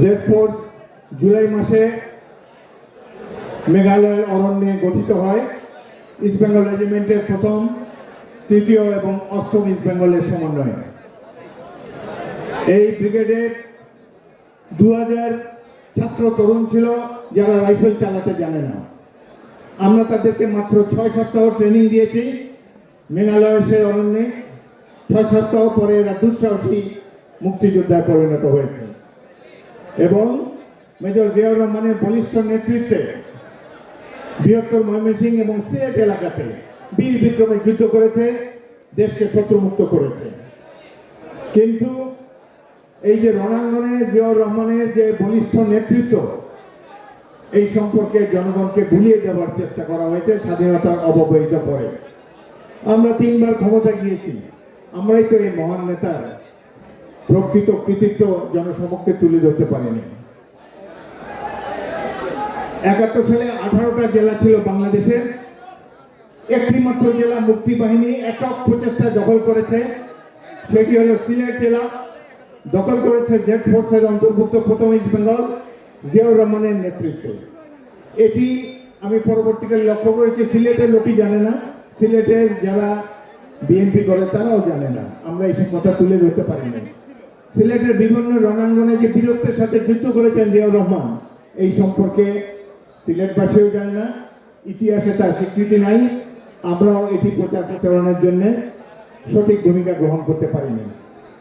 Z force July মাসে মেঘালয়ের অরণ্যে গঠিত হয়। ইস্ট বেঙ্গল রেজিমেন্টের প্রথম, তৃতীয় এবং অষ্টম ইস্ট বেঙ্গলের সমন্বয়ে। এই ব্রিগেডের দু হাজার ছাত্র তরুণ ছিল যারা রাইফেল চালাতে জানে না। আমরা তাদেরকে মাত্র ছয় সপ্তাহ ট্রেনিং দিয়েছি মেঘালয়ের সেই অরণ্যে। ছয় সপ্তাহ পরে এরা দুঃসাহসী মুক্তিযোদ্ধায় পরিণত হয়েছে। এবং মেজর জিয়াউর রহমানের বলিষ্ঠ নেতৃত্বে বৃহত্তর ময়মনসিংহ এবং সিলেট এলাকাতে বীর বিক্রমে যুদ্ধ করেছে, দেশকে শত্রুমুক্ত করেছে। কিন্তু এই যে রণাঙ্গনে জিয়াউর রহমানের যে বলিষ্ঠ নেতৃত্ব, এই সম্পর্কে জনগণকে ভুলিয়ে দেওয়ার চেষ্টা করা হয়েছে স্বাধীনতার অবহিত পরে। আমরা তিনবার ক্ষমতা গিয়েছি। আমরাই তো এই মহান নেতার প্রকৃত কৃতিত্ব জনসমক্ষে তুলে ধরতে পারেনি। একাত্তর সালে আঠারোটা জেলা ছিল বাংলাদেশের একটি মাত্র জেলা মুক্তি বাহিনী একক প্রচেষ্টা দখল করেছে। সেটি হলো সিলেট জেলা। দখল করেছে জেড ফোর্সের অন্তর্ভুক্ত প্রথম ইস্ট বেঙ্গল, জিয়াউর রহমানের নেতৃত্বে। এটি আমি পরবর্তীকালে লক্ষ্য করেছি, সিলেটের লোকই জানে না। সিলেটের যারা বিএনপি করে, তারাও জানে না। আমরা এইসব কথা তুলে ধরতে পারি না সিলেটের বিভিন্ন রণাঙ্গনে যে বীরত্বের সাথে যুদ্ধ করেছেন জিয়াউর রহমান, এই সম্পর্কে সিলেটবাসীও জানে না, ইতিহাসে তার স্বীকৃতি নাই, আমরাও এটি প্রচার প্রচারণের জন্য সঠিক ভূমিকা গ্রহণ করতে পারিনি।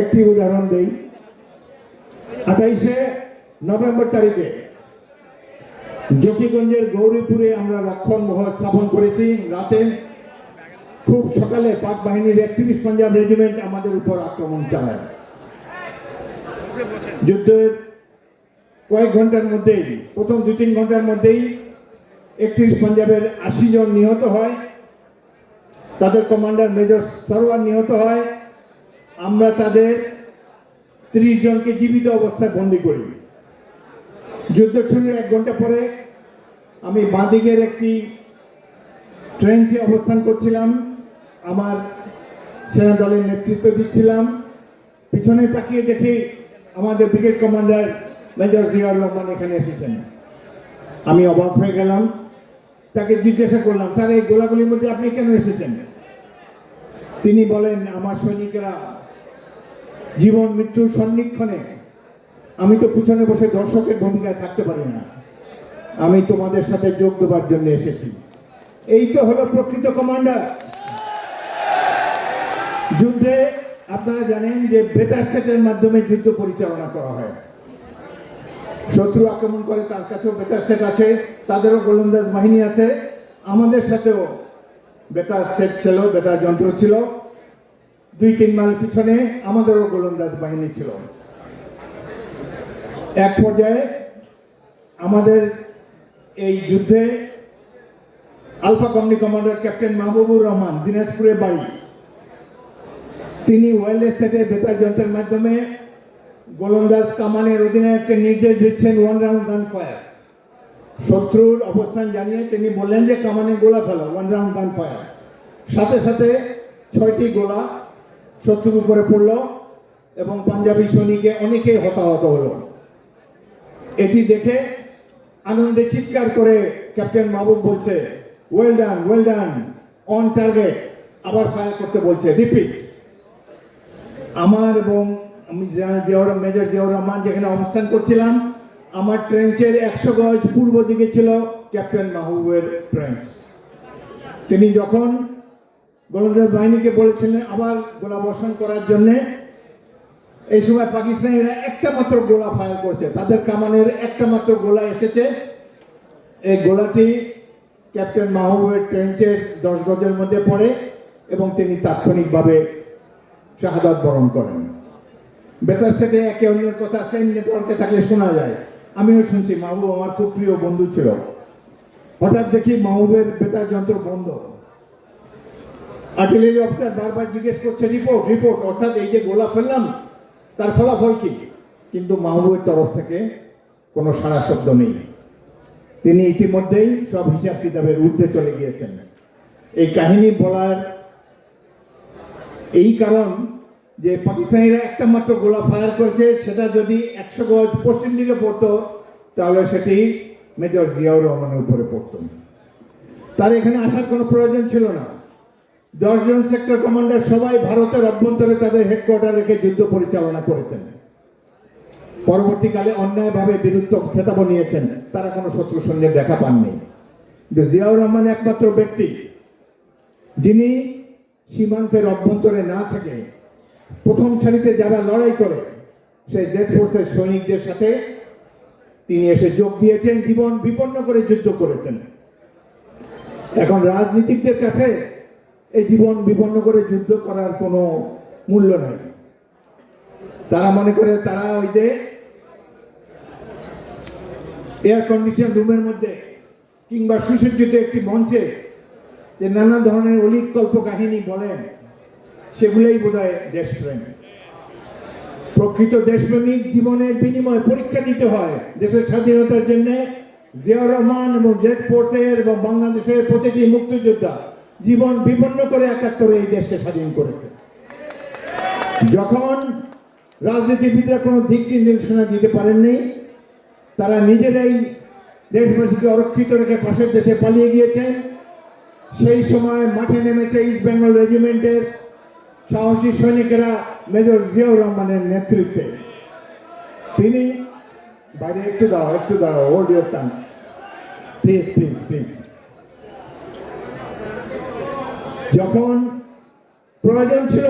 একটি উদাহরণ দেই। আঠাইশে নভেম্বর তারিখে জকিগঞ্জের গৌরীপুরে আমরা রক্ষণ মহল স্থাপন করেছি। রাতে খুব সকালে পাক বাহিনীর একত্রিশ পাঞ্জাব রেজিমেন্ট আমাদের উপর আক্রমণ চালায়। যুদ্ধের কয়েক ঘণ্টার মধ্যেই, প্রথম দু তিন ঘণ্টার মধ্যেই একত্রিশ পাঞ্জাবের আশি জন নিহত হয়। তাদের কমান্ডার মেজর সরওয়ার নিহত হয়। আমরা তাদের ত্রিশ জনকে জীবিত অবস্থায় বন্দি করি। যুদ্ধ শুরুর এক ঘণ্টা পরে আমি বাঁদিকের একটি ট্রেঞ্চে অবস্থান করছিলাম। আমার সেনা দলের নেতৃত্ব দিচ্ছিলাম। পিছনে তাকিয়ে দেখি আমাদের brigade commander major Ziaur Rahman এখানে এসেছেন। আমি অবাক হয়ে গেলাম, তাকে জিজ্ঞাসা করলাম, স্যার, এই গোলাগুলির মধ্যে আপনি কেন এসেছেন? তিনি বলেন, আমার সৈনিকেরা জীবন, মৃত্যুর সন্নিক্ষণে আমি তো পিছনে বসে দর্শকের ভূমিকায় থাকতে পারি না। আমি তোমাদের সাথে যোগ দেবার জন্য এসেছি। এই তো হলো প্রকৃত কমান্ডার। যুদ্ধে আপনারা জানেন যে বেতার সেটের মাধ্যমে যুদ্ধ পরিচালনা করা হয়। শত্রু আক্রমণ করে, তার কাছেও বেতার সেট আছে, তাদেরও গোলন্দাজ বাহিনী আছে। আমাদের সাথেও বেতার সেট ছিল, বেতার যন্ত্র ছিল। দুই, তিন মাইল পিছনে আমাদেরও গোলন্দাজ বাহিনী ছিল। এক পর্যায়ে আমাদের এই যুদ্ধে alpha company commander captain Mahbubur Rahman দিনাজপুরের বাড়ি। তিনি ওয়্যারলেস সেটে বেতার যন্ত্রের মাধ্যমে গোলন্দাজ কামানের অধিনায়ককে নির্দেশ দিচ্ছেন ওয়ান রাউন্ড গান ফায়ার শত্রুর অবস্থান জানিয়ে তিনি বললেন যে কামানে গোলা ফেলো ওয়ান রাউন্ড গান ফায়ার সাথে সাথে ছয়টি গোলা শত্রুর উপরে পড়ল এবং পাঞ্জাবি সৈনিকে অনেকেই হতাহত হলো। এটি দেখে আনন্দে চিৎকার করে ক্যাপ্টেন মাহবুব বলছে well done well done on target আবার ফায়ার করতে বলছে রিপিট আমার এবং আমি জিয়া- জিয়াউর মেজর জিয়াউর রহমান যেখানে অবস্থান করছিলাম, আমার ট্রেঞ্চের একশো গজ পূর্ব দিকে ছিল ক্যাপ্টেন মাহবুবের ট্রেঞ্চ। তিনি যখন গোলন্দাজ বাহিনীকে বলেছিলেন আবার গোলা বর্ষণ করার জন্যে, এই সময় পাকিস্তানিরা একটা মাত্র গোলা ফায়ার করছে, তাদের কামানের একটা মাত্র গোলা এসেছে। এই গোলাটি ক্যাপ্টেন মাহবুবের ট্রেঞ্চের দশ গজের মধ্যে পড়ে এবং তিনি তাৎক্ষণিকভাবে শাহাদাত বরণ করেন। বেতার সেটে একে অন্যের কথা সেম নেটওয়ার্কে থাকলে শোনা যায়। আমিও শুনছি, মাহবুব আমার খুব প্রিয় বন্ধু ছিল। হঠাৎ দেখি মাহবুবের বেতার যন্ত্র বন্ধ। আর্টিলারি অফিসার বারবার জিজ্ঞেস করছে, রিপোর্ট রিপোর্ট, অর্থাৎ এই যে গোলা ফেললাম, তার ফলাফল কি? কিন্তু মাহবুবের তরফ থেকে কোনো সারা শব্দ নেই। তিনি ইতিমধ্যেই সব হিসাব কিতাবের ঊর্ধ্বে চলে গিয়েছেন। এই কাহিনী বলার এই কারণ যে পাকিস্তানিরা একটা মাত্র গোলা ফায়ার করেছে, সেটা যদি একশো গজ পশ্চিম দিকে পড়তো, তাহলে সেটি মেজর জিয়াউর রহমানের উপরে পড়তো। তার এখানে আসার কোনো প্রয়োজন ছিল না। দশজন সেক্টর কমান্ডার সবাই ভারতের অভ্যন্তরে তাদের হেডকোয়ার্টার রেখে যুদ্ধ পরিচালনা করেছেন। পরবর্তীকালে অন্যায়ভাবে বিরুদ্ধ খেতাব নিয়েছেন। তারা কোনো শত্রু সঙ্গে দেখা পাননি। কিন্তু জিয়াউর রহমান একমাত্র ব্যক্তি। যিনি সীমান্তের অভ্যন্তরে না থেকে প্রথম সারিতে যারা লড়াই করে, সেই ডেড ফোর্সের সৈনিকদের সাথে তিনি এসে যোগ দিয়েছেন, জীবন বিপন্ন করে যুদ্ধ করেছেন। এখন রাজনীতিকদের কাছে এই জীবন বিপন্ন করে যুদ্ধ করার কোনো মূল্য নেই। তারা মনে করে তারা ওই যে এয়ার কন্ডিশন রুমের মধ্যে কিংবা সুসজ্জিত একটি মঞ্চে যে নানা ধরনের অলিক কল্প কাহিনী বলেন, সেগুলোই বোধ হয় দেশপ্রেম। প্রকৃত দেশপ্রেমিক জীবনের বিনিময়ে পরীক্ষা দিতে হয় দেশের স্বাধীনতার জন্য জিয়াউর রহমান এবং জেড ফোর্সের এবং বাংলাদেশের প্রতিটি মুক্তিযোদ্ধা জীবন বিপন্ন করে একাত্তরে এই দেশকে স্বাধীন করেছে। যখন রাজনীতিবিদরা কোনো দিক নির্দেশনা দিতে পারেননি তারা নিজেরাই দেশবাসীকে অরক্ষিত রেখে পাশের দেশে পালিয়ে গিয়েছেন। সেই সময় মাঠে নেমেছে ইস্ট বেঙ্গল রেজিমেন্টের সাহসী সৈনিকেরা মেজর জিয়াউর রহমানের নেতৃত্বে। তিনি বাইরে একটু দাঁড়াও একটু দাঁড়াও hold your turn please please please যখন প্রয়োজন ছিল,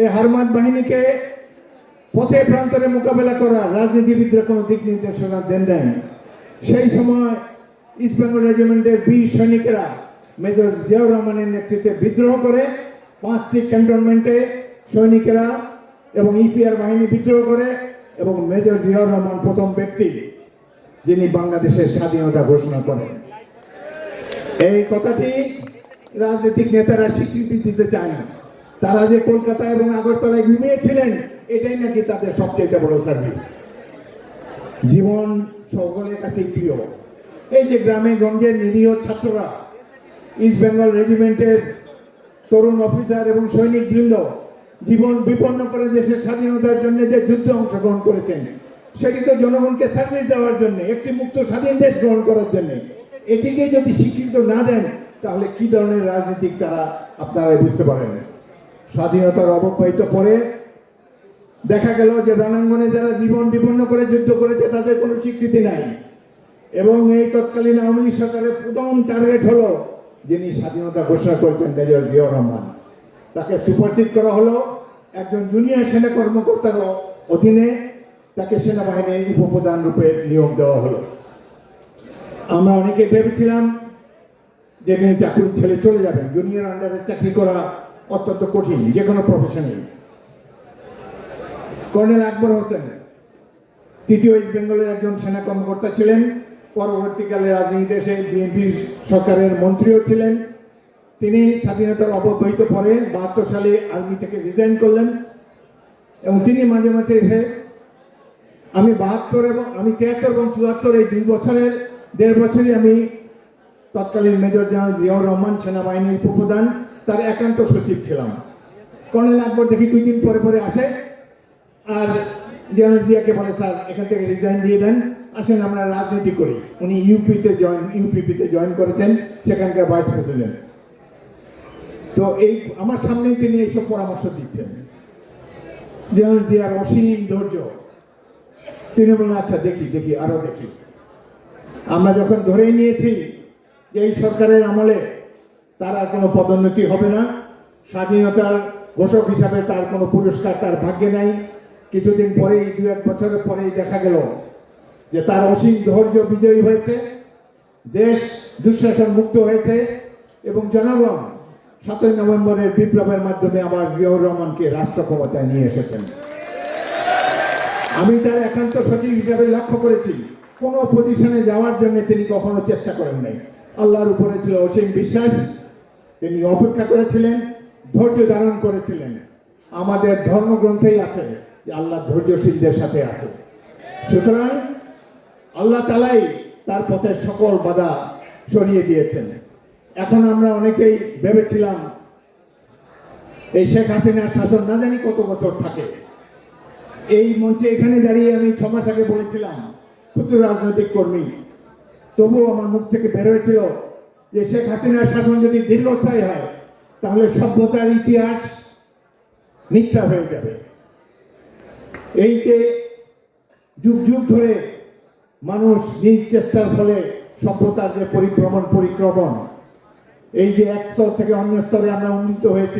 এই হারমাত বাহিনীকে পথে প্রান্তরে মোকাবেলা করা রাজনীতিবিদরা কোনো দিক নির্দেশনা দেন নাই। সেই সময় ইস্ট বেঙ্গল রেজিমেন্টের বীর সৈনিকেরা মেজর জিয়াউর রহমানের নেতৃত্বে বিদ্রোহ করে পাঁচটি ক্যান্টনমেন্টে সৈনিকেরা এবং ইপিআর বাহিনী বিদ্রোহ করে এবং মেজর জিয়াউর রহমান প্রথম ব্যক্তি যিনি বাংলাদেশের স্বাধীনতা ঘোষণা করেন। এই কথাটি রাজনৈতিক নেতারা স্বীকৃতি দিতে চায় না। তারা যে কলকাতা এবং আগরতলায় ঘুমিয়েছিলেন, এটাই নাকি তাদের সবচেয়ে বড় সার্ভিস জীবন সকলের কাছে প্রিয়। এই যে গ্রামে গঞ্জের নিরীহ ছাত্ররা ইস্ট বেঙ্গল রেজিমেন্টের তরুণ অফিসার এবং সৈনিক বৃন্দ জীবন বিপন্ন করে দেশের স্বাধীনতার জন্য যে যুদ্ধে অংশগ্রহণ করেছেন, সেটি তো জনগণকে সার্ভিস দেওয়ার জন্য, একটি মুক্ত স্বাধীন দেশ গ্রহণ করার জন্য। এটিকে যদি স্বীকৃত না দেন, তাহলে কি ধরনের রাজনীতিক তারা আপনারা বুঝতে পারেন? স্বাধীনতার অবক্ষয়িত পরে দেখা গেল যে রণাঙ্গনে যারা জীবন বিপন্ন করে যুদ্ধ করেছে, তাদের কোনো স্বীকৃতি নাই। এবং এই তৎকালীন আওয়ামী লীগ সরকারের প্রথম টার্গেট হলো যিনি স্বাধীনতা ঘোষণা করেছেন মেজর জিয়াউর রহমান। তাকে সুপারসিড করা হলো একজন জুনিয়র সেনা কর্মকর্তার অধীনে তাকে সেনাবাহিনীর উপপ্রধান রূপে নিয়োগ দেওয়া হলো। আমরা অনেকে ভেবেছিলাম যে তিনি চাকরি ছেড়ে চলে যাবেন। জুনিয়র আন্ডারে চাকরি করা অত্যন্ত কঠিন, যে কোনো প্রফেশনে কর্নেল আকবর হোসেন, তৃতীয় ইস্ট বেঙ্গলের একজন সেনা কর্মকর্তা ছিলেন। পরবর্তীকালে রাজনীতিতে এসে বিএনপি সরকারের মন্ত্রীও ছিলেন। তিনি স্বাধীনতার অবহিত পরে বাহাত্তর সালে আর্মি থেকে রিজাইন করলেন এবং তিনি মাঝে মাঝে এসে, আমি বাহাত্তর এবং আমি তিয়াত্তর এবং চুয়াত্তর এই দুই বছরের, দেড় বছরই আমি তৎকালীন মেজর জেনারেল জিয়াউর রহমান সেনাবাহিনীর উপপ্রধান, তার একান্ত সচিব ছিলাম। কর্নেল আকবর দেখি দুই দিন পরে পরে আসে, আর জেনারেল জিয়াকে বলে, স্যার, এখান থেকে রিজাইন দিয়ে দেন। আসেন, আমরা রাজনীতি করি। উনি ইউপিতে জয়েন ইউপিপিতে জয়েন করেছেন, সেখানকার ভাইস প্রেসিডেন্ট তো এই, আমার সামনেই তিনি এইসব পরামর্শ দিচ্ছেন। জেনারেল জিয়ার অসীম ধৈর্য। তিনি বললেন আচ্ছা দেখি দেখি, আরও দেখি। আমরা যখন ধরেই নিয়েছি যে এই সরকারের আমলে তার আর কোনো পদোন্নতি হবে না, স্বাধীনতার ঘোষক হিসাবে তার কোনো পুরস্কার, তার ভাগ্যে নাই। কিছুদিন পরেই দু এক বছরের পরেই দেখা গেল যে তার অসীম ধৈর্য বিজয়ী হয়েছে, দেশ দুঃশাসন মুক্ত হয়েছে এবং জনগণ সাতই নভেম্বরের বিপ্লবের মাধ্যমে আবার জিয়াউর রহমানকে রাষ্ট্র ক্ষমতায় নিয়ে এসেছেন। আমি তার একান্ত সচিব হিসাবে লক্ষ্য করেছি, কোনো পজিশনে যাওয়ার জন্য তিনি কখনো চেষ্টা করেন নাই। আল্লাহর উপরে ছিল অসীম বিশ্বাস, তিনি অপেক্ষা করেছিলেন, ধৈর্য ধারণ করেছিলেন। আমাদের ধর্মগ্রন্থেই আছে যে আল্লাহ ধৈর্যশীলদের সাথে আছে। সুতরাং আল্লাহ তালাই তার পথে সকল বাধা সরিয়ে দিয়েছেন। এখন আমরা অনেকেই ভেবেছিলাম, এই শেখ হাসিনার শাসন না জানি কত বছর থাকে। এই মঞ্চে এখানে দাঁড়িয়ে আমি ছ মাস আগে বলেছিলাম, ক্ষুদ্র রাজনৈতিক কর্মী, তবুও আমার মুখ থেকে বের হয়েছিল যে শেখ হাসিনার শাসন যদি দীর্ঘস্থায়ী হয়, তাহলে সভ্যতার ইতিহাস মিথ্যা হয়ে যাবে। এই যে যুগ যুগ ধরে মানুষ নিজ চেষ্টার ফলে সভ্যতার যে পরিভ্রমণ, পরিক্রমণ, এই যে এক স্তর থেকে অন্য স্তরে আমরা উন্নীত হয়েছি।